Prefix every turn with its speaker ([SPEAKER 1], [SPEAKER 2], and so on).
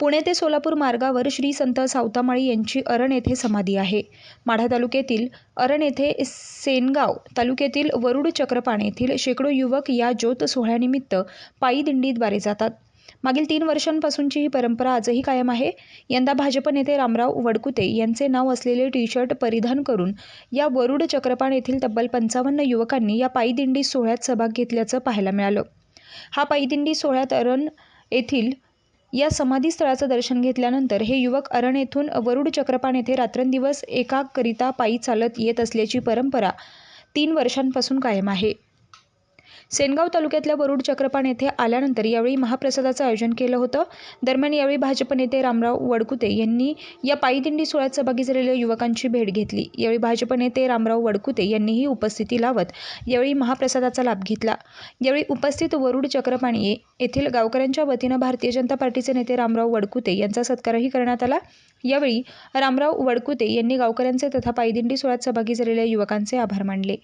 [SPEAKER 1] पुणे ते सोलापूर मार्गावर श्री संत सावतामाळी यांची अरण येथे समाधी आहे. माढा तालुक्यातील अरण येथे सेनगाव तालुक्यातील वरुड चक्रपाण येथील शेकडो युवक या ज्योत सोहळ्यानिमित्त पायी दिंडीद्वारे जातात. मागील तीन वर्षांपासूनची ही परंपरा आजही कायम आहे. यंदा भाजप नेते रामराव वडकुते यांचे नाव असलेले टी शर्ट परिधान करून या वरुड चक्रपाण येथील तब्बल पंचावन्न युवकांनी या पायी दिंडी सोहळ्यात सहभाग घेतल्याचं पाहायला मिळालं. हा पायी दिंडी सोहळ्यात अरण येथील या समाधीस्थळाचं दर्शन घेतल्यानंतर हे युवक अरण येथून वरुड चक्रपाण येथे रात्रंदिवस एकाकरिता पायी चालत येत असल्याची परंपरा तीन वर्षांपासून कायम आहे. सेनगाव तालुक्यातल्या वरुड चक्रपाण येथे आल्यानंतर यावेळी महाप्रसादाचं आयोजन केलं होतं. दरम्यान यावेळी भाजप नेते रामराव वडकुते यांनी या पायीदिंडी सोहळ्यात सहभागी झालेल्या युवकांची भेट घेतली. यावेळी भाजप नेते रामराव वडकुते यांनीही उपस्थिती लावत यावेळी महाप्रसादाचा लाभ घेतला. यावेळी उपस्थित वरुड चक्रपाणी येथील गावकऱ्यांच्या वतीनं भारतीय जनता पार्टीचे नेते रामराव वडकुते यांचा सत्कारही करण्यात आला. यावेळी रामराव वडकुते यांनी गावकऱ्यांचे तथा पायदिंडी सोहळ्यात सहभागी झालेल्या युवकांचे आभार मानले.